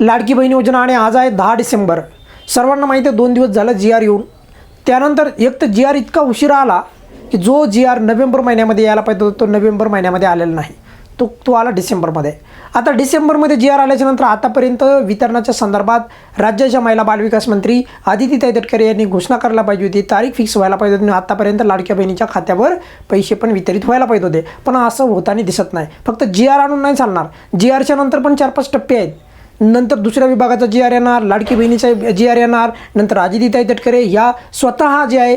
लाडकी बहीण योजना आणि आज आहे दहा डिसेंबर. सर्वांना माहिती आहे दोन दिवस झालं जी आर येऊन. त्यानंतर एक तर जी आर इतका उशिरा आला की जो जी आर नोव्हेंबर महिन्यामध्ये यायला पाहिजे होता तो नोव्हेंबर महिन्यामध्ये आलेला नाही. तो तो आला डिसेंबरमध्ये. आता डिसेंबरमध्ये जी आर आल्याच्यानंतर आतापर्यंत वितरणाच्या संदर्भात राज्याच्या महिला बालविकास मंत्री आदिती तैदटकर यांनी घोषणा करायला पाहिजे होती तारीख फिक्स व्हायला पाहिजे होती आणि आतापर्यंत लाडक्या बहिणीच्या खात्यावर पैसे पण वितरित व्हायला पाहिजे होते. पण असं होताना दिसत नाही. फक्त जी आर आणून नाही चालणार. जी आरच्या नंतर पण चार पाच टप्पे आहेत. नंतर दुसऱ्या विभागाचा जी आर येणार लाडकी बहिणीचा जी आर येणार नंतर अजितीताई तटकरे या स्वतः जे आहे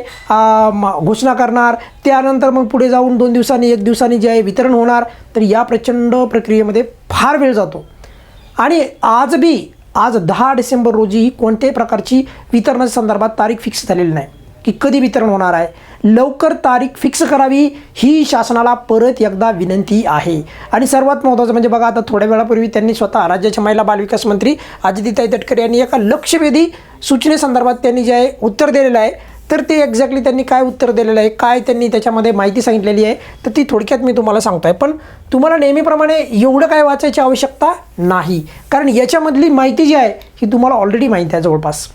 म- घोषणा करणार. त्यानंतर मग पुढे जाऊन दोन दिवसांनी एक दिवसांनी जे आहे वितरण होणार. तर या प्रचंड प्रक्रियेमध्ये फार वेळ जातो. आणि आज बी आज दहा डिसेंबर रोजी कोणत्याही प्रकारची वितरणाच्या संदर्भात तारीख फिक्स झालेली नाही. की कधी वितरण होणार आहे. लवकर तारीख फिक्स करावी ही शासनाला परत एकदा विनंती आहे. आणि सर्वात महत्त्वाचं म्हणजे बघा आता थोड्या वेळापूर्वी त्यांनी स्वतः राज्याच्या महिला बालविकास मंत्री अजितीताई तटकरे यांनी एका लक्षवेधी सूचनेसंदर्भात त्यांनी जे आहे उत्तर दिलेलं आहे. तर ते एक्झॅक्टली त्यांनी काय उत्तर दिलेलं आहे काय त्यांनी त्याच्यामध्ये माहिती सांगितलेली आहे तर ती थोडक्यात मी तुम्हाला सांगतो आहे पण तुम्हाला नेहमीप्रमाणे एवढं काय वाचायची आवश्यकता नाही. कारण याच्यामधली माहिती जी आहे ही तुम्हाला ऑलरेडी माहिती आहे जवळपास.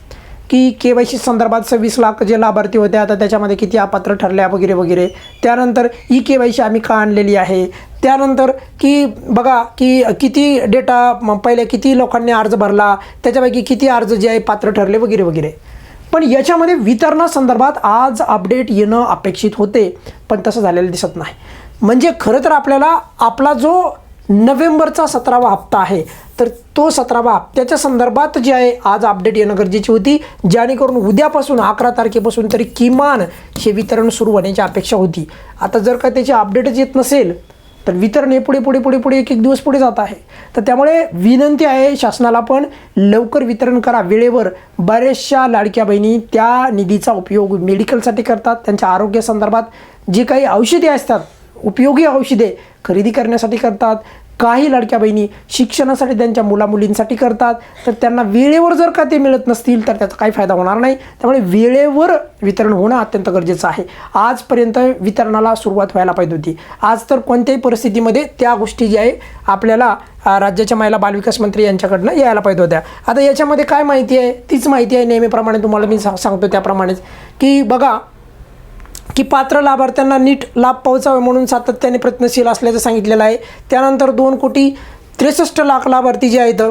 की के वाय सी संदर्भात सव्वीस लाख जे लाभार्थी होते आता त्याच्यामध्ये किती अपात्र ठरल्या वगैरे वगैरे. त्यानंतर ई के वाय सी आम्ही का आणलेली आहे? त्यानंतर की बघा की किती डेटा पहिले किती लोकांनी अर्ज भरला त्याच्यापैकी किती अर्ज जे आहे पात्र ठरले वगैरे वगैरे. पण याच्यामध्ये वितरणासंदर्भात आज अपडेट येणं अपेक्षित होते पण तसं झालेलं दिसत नाही. म्हणजे खरं तर आपल्याला आपला जो नोव्हेंबरचा सतरावा हप्ता आहे. तर तो सतरावा हप्त्याच्या संदर्भात जे आहे आज अपडेट येणं गरजेची होती जेणेकरून उद्यापासून अकरा तारखेपासून तरी किमान हे वितरण सुरू होण्याची अपेक्षा होती. आता जर का त्याची अपडेटच येत नसेल तर वितरण हे पुढे पुढे पुढे पुढे एक एक दिवस पुढे जात आहे. तर त्यामुळे विनंती आहे शासनाला पण लवकर वितरण करा वेळेवर. बऱ्याचशा लाडक्या बहिणी त्या निधीचा उपयोग मेडिकलसाठी करतात. त्यांच्या आरोग्यासंदर्भात जी काही औषधे असतात उपयोगी औषधे खरेदी करण्यासाठी करतात. काही लाडक्या बहिणी शिक्षणासाठी त्यांच्या मुलामुलींसाठी करतात. तर त्यांना वेळेवर जर का ते मिळत नसतील तर त्याचा काही फायदा होणार नाही. त्यामुळे वेळेवर वितरण होणं अत्यंत गरजेचं आहे. आजपर्यंत वितरणाला सुरुवात व्हायला पाहिजे होती. आज तर कोणत्याही परिस्थितीमध्ये त्या गोष्टी ज्या आहे आपल्याला राज्याच्या महिला बालविकास मंत्री यांच्याकडनं यायला पाहिजे होत्या. आता याच्यामध्ये काय माहिती आहे? तीच माहिती आहे नेहमीप्रमाणे तुम्हाला मी सा- सांगतो त्याप्रमाणेच. की बघा की पात्र लाभार्थ्यांना नीट लाभ पोहोचावे म्हणून सातत्याने प्रयत्नशील असल्याचं सांगितलेलं आहे. त्यानंतर दोन कोटी त्रेसष्ट लाख लाभार्थी जे आहेत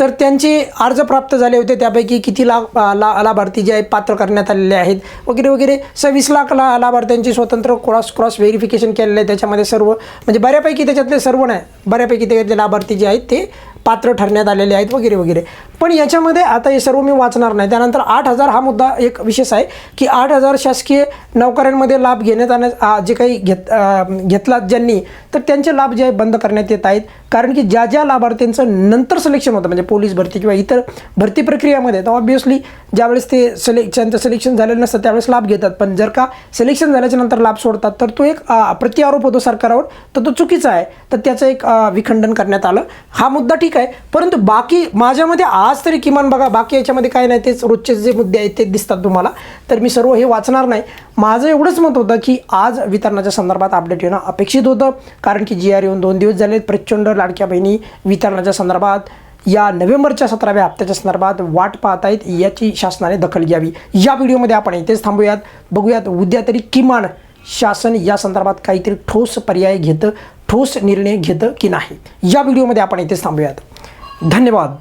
तर त्यांचे अर्ज प्राप्त झाले होते. त्यापैकी किती लाख ला लाभार्थी जे आहेत पात्र करण्यात आलेले आहेत वगैरे वगैरे. सव्वीस लाख ला लाभार्थ्यांची स्वतंत्र क्रॉस क्रॉस व्हेरिफिकेशन केलेलं आहे. त्याच्यामध्ये सर्व म्हणजे बऱ्यापैकी त्याच्यातले सर्व नाही बऱ्यापैकी त्याच्यातले लाभार्थी जे आहेत ते पात्र ठरण्यात आलेले आहेत वगैरे वगैरे. पण याच्यामध्ये आता हे सर्व मी वाचणार नाही. त्यानंतर आठ हजार हा मुद्दा एक विशेष आहे की आठ हजार शासकीय नोकऱ्यांमध्ये लाभ घेण्यात आणण्या जे काही घेत घेतला ज्यांनी तर त्यांचे लाभ जे आहे बंद करण्यात येत आहेत. कारण की ज्या ज्या लाभार्थ्यांचं नंतर सिलेक्शन होतं म्हणजे पोलीस भरती किंवा इतर भरती प्रक्रियामध्ये तर ऑब्वियसली ज्यावेळेस ते सिलेक्शन त्यांचं सिलेक्शन झालेलं नसतं त्यावेळेस लाभ घेतात. पण जर का सिलेक्शन झाल्याच्यानंतर लाभ सोडतात तर तो एक आ, प्रतिआरोप होतो सरकारवर तर तो चुकीचा आहे. तर त्याचं एक विखंडन करण्यात आलं. हा मुद्दा ठीक ठीक आहे. परंतु बाकी माझ्यामध्ये आज तरी किमान बघा बाकी याच्यामध्ये काय नाही तेच रोजचे जे मुद्दे आहेत ते दिसतात तुम्हाला. तर मी सर्व हे वाचणार नाही. माझं एवढंच मत होतं की आज वितरणाच्या संदर्भात अपडेट येणं अपेक्षित होतं. कारण की जी आर येऊन दोन दिवस झाले प्रचंड लाडक्या बहिणी वितरणाच्या संदर्भात या नोव्हेंबरच्या सतराव्या हप्त्याच्या संदर्भात वाट पाहत आहेत. याची शासनाने दखल घ्यावी. या व्हिडिओमध्ये आपण इथेच थांबूयात. बघूयात उद्या तरी किमान शासन या संदर्भात काहीतरी ठोस पर्याय घेतं. ठोस निर्णय घेतं की नाही? या व्हिडिओमध्ये आपण इथेच थांबूयात. धन्यवाद.